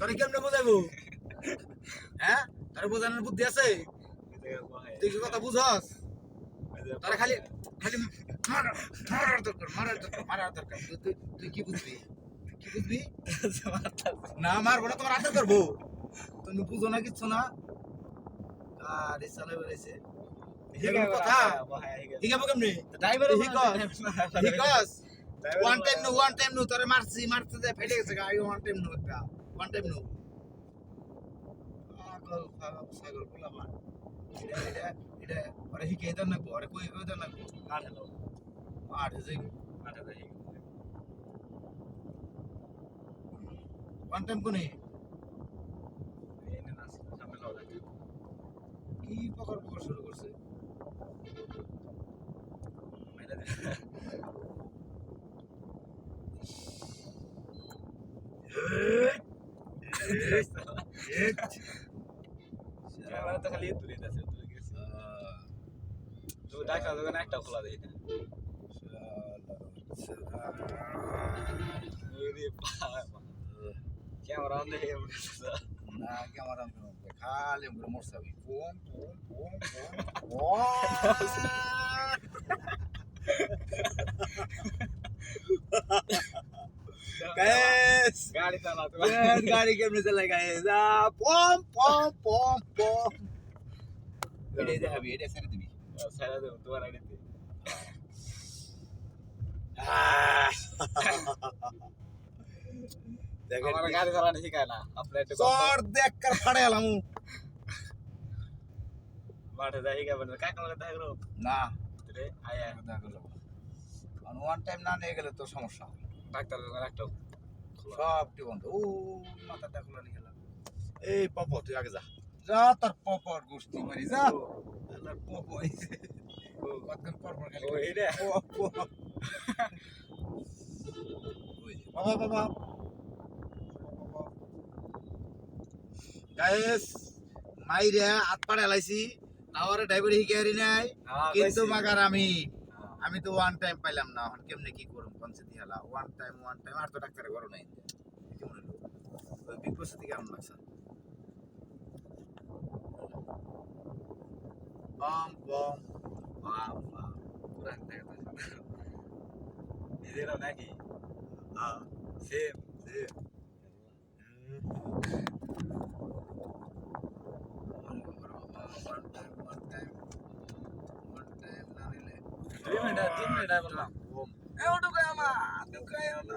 তোরে কেমনে বোঝাইবো হ্যাঁ? তোর বোঝানোর বুদ্ধি আছে? তুই কি কথা বুঝস? তোরা খালি খালি মারার দরকার মারার দরকার মারার দরকার। তুই কি বুঝবি? কি বুঝবি? না মারবো না তোমার আদর করব। তুমি বুঝো না কিচ্ছু না। আরে চালাই বেড়েছে কথা? হিগাবো কেমনি? হিগাস। One time no one time no তোরে মারছি মারতে দে ফেটে গেছে গাড়ি ওয়ান টাইম নো একটা। ওয়ান টাইম নো পাগল পাগল ছাগল পোলা মার এটা এটা এটা আরে হিকে দেন না আরে কই দেন না মার যে ওয়ান টাইম কোনে কি পকর পকর শুরু করছে একটা খোলা দেয় না ক্যামেরা অন দেখে না ক্যামেরা খালি আমরা মরসাবি ফোন ফোন ফোন গাইস গাড়ি চালা তো গাড়ি কেমনে চালায় গাইস পম পম পম পম এটা দেখাবি এটা ছেড়ে দিবি ছেড়ে দেবো তোমার আইডিতে দেখেন আমার গাড়ি চালানো শিখায় না আপনার একটু দেখ কার ফাড়ে এলাম মাঠে যাই শিখাবেন কাকা লাগে দেখা গেল না রে আয়া দেখা গেল ওয়ান টাইম না নিয়ে গেলে তো সমস্যা ডাক্তার একটা সবটি বন্ধ। ও মাথাটা খোলা নিয়ে গেলাম। এই পপ তুই আগে যা। যা তোর পপর গোষ্ঠী মারি যা। আল্লাহর পপ কতক্ষণ পর পর খালি এইটা? বাবা বাবা। গাইস মাইরে হাত পাড়ে লাইছি। টাওয়ারে ড্রাইভার হিকে হারি নাই। কিন্তু মাগার আমি। আমি তো ওয়ান টাইম পাইলাম না, এখন কেমনে কি করুম? কনসে দিয়ালা ওয়ান টাইম ওয়ান টাইম আর তো ডাক্তারে করো নাই। কেমন হলো ওই বিগ বসের থেকে কেমন লাগছে? বম বম, বাম বাম। নিজেরা নাকি? হ্যাঁ সেম তিন মিনিট বললাম। এ ওটুকায় আমার তুই না